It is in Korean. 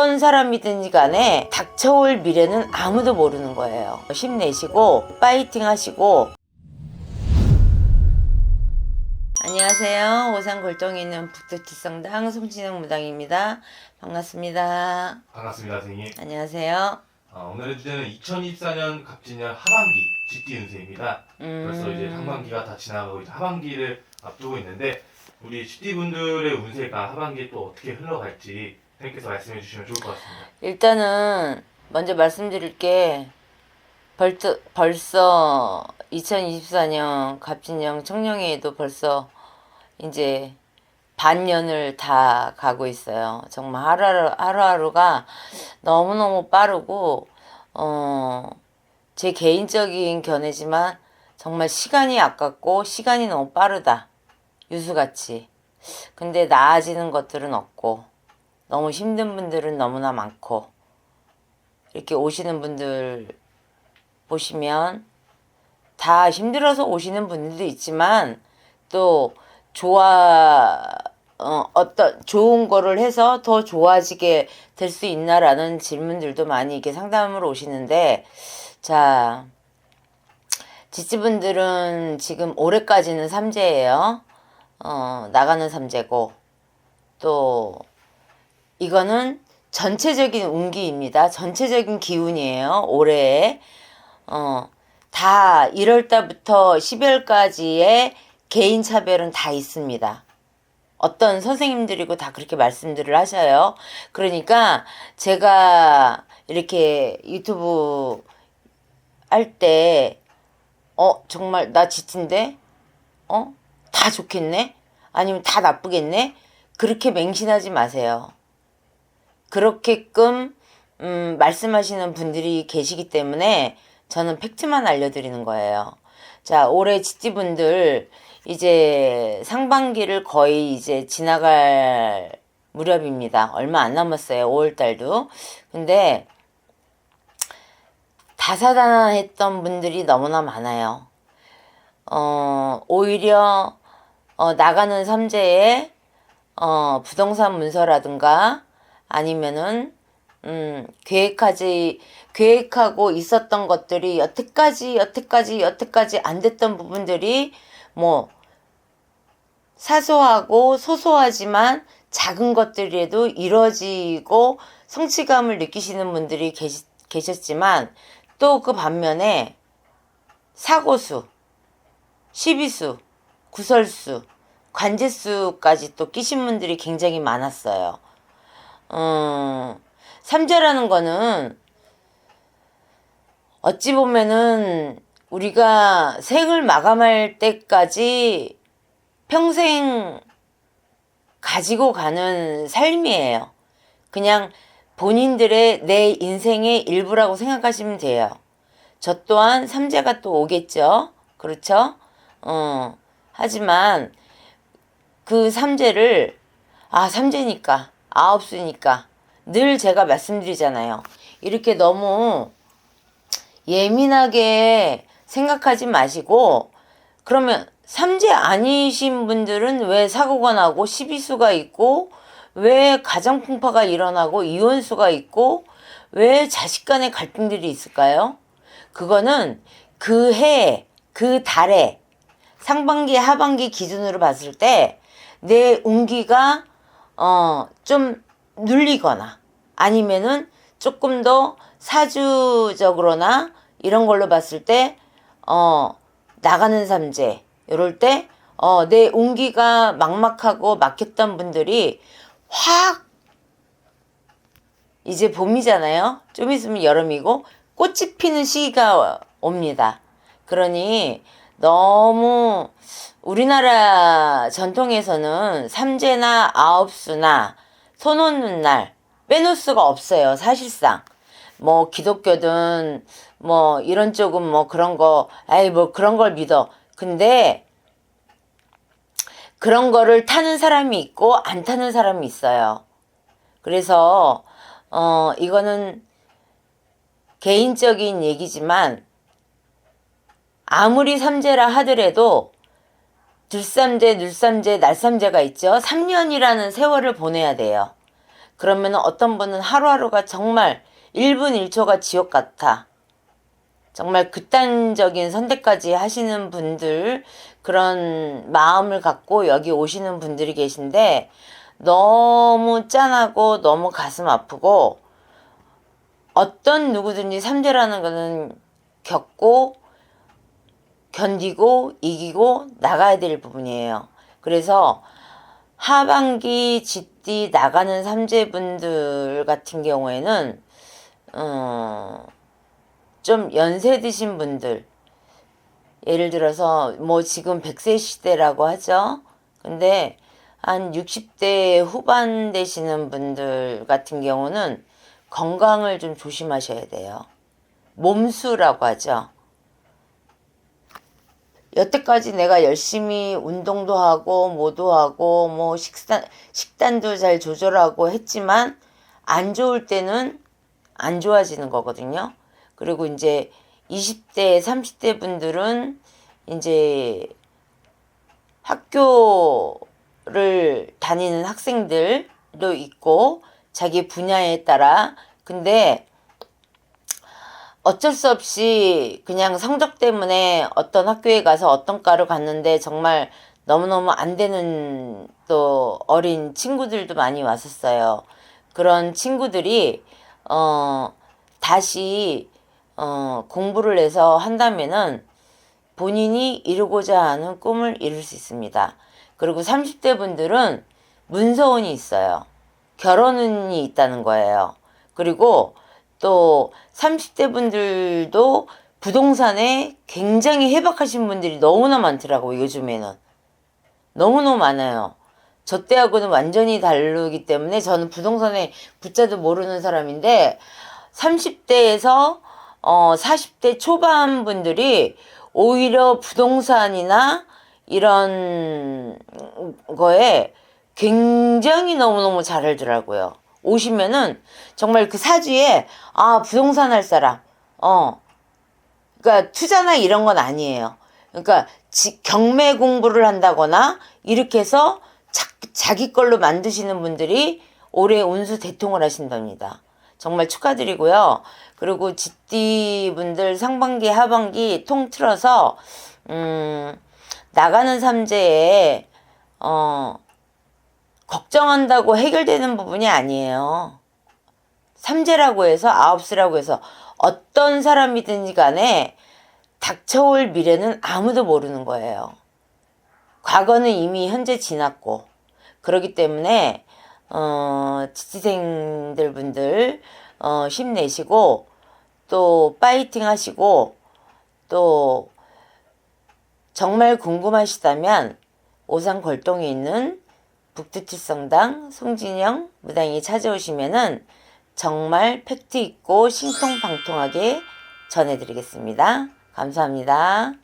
어떤 사람이든지 간에 닥쳐올 미래는 아무도 모르는 거예요. 힘내시고 파이팅 하시고 안녕하세요. 오산 골동에 있는 북두티성당 송진영 무당입니다. 반갑습니다. 반갑습니다, 선생님. 안녕하세요. 어, 오늘의 주제는 2024년 갑진년 하반기 집기 운세입니다. 벌써 이제 음, 상반기가 다 지나가고 이제 하반기를 앞두고 있는데 우리 집기 분들의 운세가 하반기에 또 어떻게 흘러갈지 선생님께서 말씀해 주시면 좋을 것 같습니다. 일단은 먼저 말씀드릴 게 벌써, 벌써 2024년 갑진년 청룡회에도 벌써 이제 반년을 다 가고 있어요. 정말 하루하루, 하루하루가 너무너무 빠르고, 어, 제 개인적인 견해지만 정말 시간이 아깝고 시간이 너무 빠르다. 유수같이. 근데 나아지는 것들은 없고, 너무 힘든 분들은 너무나 많고, 이렇게 오시는 분들 보시면 다 힘들어서 오시는 분들도 있지만 또 좋아 어, 어떤 좋은 거를 해서 더 좋아지게 될 수 있나라는 질문들도 많이 이렇게 상담으로 오시는데 자 지지분들은 지금 올해까지는 삼재예요. 어, 나가는 삼재고 또 이거는 전체적인 운기입니다. 전체적인 기운이에요. 올해에 어, 다 1월 달부터 12월까지의 개인 차별은 다 있습니다. 어떤 선생님들이고 다 그렇게 말씀들을 하셔요. 그러니까 제가 이렇게 유튜브 할 때, 어, 정말 나 지친데? 어? 다 좋겠네? 아니면 다 나쁘겠네? 그렇게 맹신하지 마세요. 그렇게끔, 음, 말씀하시는 분들이 계시기 때문에 저는 팩트만 알려드리는 거예요. 자, 올해 지지분들, 이제 상반기를 거의 이제 지나갈 무렵입니다. 얼마 안 남았어요. 5월달도. 근데 다사다난했던 분들이 너무나 많아요. 어, 오히려 어, 나가는 삼재에 어, 부동산 문서라든가 아니면은 음, 계획하지 계획하고 있었던 것들이 여태까지 여태까지 여태까지 안 됐던 부분들이 뭐 사소하고 소소하지만 작은 것들에도 이뤄지고 성취감을 느끼시는 분들이 계시, 계셨지만 또 그 반면에 사고수, 시비수, 구설수, 관제수까지 또 끼신 분들이 굉장히 많았어요. 음, 삼재라는 거는 어찌 보면은 우리가 생을 마감할 때까지 평생 가지고 가는 삶이에요. 그냥 본인들의 내 인생의 일부라고 생각하시면 돼요. 저 또한 삼재가 또 오겠죠. 그렇죠? 어, 하지만 그 삼재를 아, 삼재니까, 아홉 수니까 늘 제가 말씀드리잖아요. 이렇게 너무 예민하게 생각하지 마시고 그러면 삼재 아니신 분들은 왜 사고가 나고 시비수가 있고 왜 가정풍파가 일어나고 이혼수가 있고 왜 자식 간의 갈등들이 있을까요? 그거는 그 해, 그 달에 상반기, 하반기 기준으로 봤을 때 내 운기가 어, 좀 눌리거나 아니면은 조금 더 사주적으로나 이런 걸로 봤을 때, 어, 나가는 삼재, 이럴 때, 어, 내 운기가 막막하고 막혔던 분들이 확, 이제 봄이잖아요? 좀 있으면 여름이고, 꽃이 피는 시기가 옵니다. 그러니, 너무, 우리나라 전통에서는 삼재나 아홉수나 손 놓는 날 빼놓을 수가 없어요, 사실상. 뭐 기독교든 뭐 이런 쪽은 뭐 그런 거 아이 뭐 그런 걸 믿어. 근데 그런 거를 타는 사람이 있고 안 타는 사람이 있어요. 그래서 어 이거는 개인적인 얘기지만 아무리 삼재라 하더라도 들삼재, 늘삼재, 날삼재가 있죠. 3년이라는 세월을 보내야 돼요. 그러면 어떤 분은 하루하루가 정말 1분 1초가 지옥 같아. 정말 극단적인 선택까지 하시는 분들, 그런 마음을 갖고 여기 오시는 분들이 계신데, 너무 짠하고 너무 가슴 아프고, 어떤 누구든지 삼재라는 거는 겪고, 견디고, 이기고, 나가야 될 부분이에요. 그래서, 하반기 쥐띠 나가는 삼재분들 같은 경우에는, 어, 좀 연세 드신 분들, 예를 들어서 뭐 지금 100세 시대라고 하죠. 근데 한 60대 후반 되시는 분들 같은 경우는 건강을 좀 조심하셔야 돼요. 몸수라고 하죠. 여태까지 내가 열심히 운동도 하고 뭐도 하고 뭐 식단 식단도 잘 조절하고 했지만 안 좋을 때는 안 좋아지는 거거든요. 그리고 이제 20대, 30대 분들은 이제 학교를 다니는 학생들도 있고 자기 분야에 따라 근데 어쩔 수 없이 그냥 성적 때문에 어떤 학교에 가서 어떤 과를 갔는데 정말 너무너무 안 되는 또 어린 친구들도 많이 왔었어요. 그런 친구들이 어 다시 어 공부를 해서 한다면은 본인이 이루고자 하는 꿈을 이룰 수 있습니다. 그리고 30대 분들은 문서운이 있어요. 결혼운이 있다는 거예요. 그리고 또 30대 분들도 부동산에 굉장히 해박하신 분들이 너무나 많더라고요, 요즘에는. 너무너무 많아요. 저 때하고는 완전히 다르기 때문에 저는 부동산에 붙자도 모르는 사람인데 30대에서 어 40대 초반 분들이 오히려 부동산이나 이런 거에 굉장히 너무너무 잘 알더라고요. 오시면은 정말 그 사주에 아 부동산 할 사람 어 그러니까 투자나 이런 건 아니에요. 그러니까 지, 경매 공부를 한다거나 이렇게 해서 자, 자기 걸로 만드시는 분들이 올해 운수 대통을 하신답니다. 정말 축하드리고요. 그리고 지띠 분들 상반기 하반기 통틀어서 음, 나가는 삼재에 어 걱정한다고 해결되는 부분이 아니에요. 삼재라고 해서 아홉수라고 해서 어떤 사람이든지 간에 닥쳐올 미래는 아무도 모르는 거예요. 과거는 이미 현재 지났고 그렇기 때문에 어, 지치생들 분들 어, 힘내시고 또 파이팅 하시고 또 정말 궁금하시다면 오산 걸동에 있는 북두칠성당 송진영 무당이 찾아오시면은 정말 팩트 있고 신통방통하게 전해드리겠습니다. 감사합니다.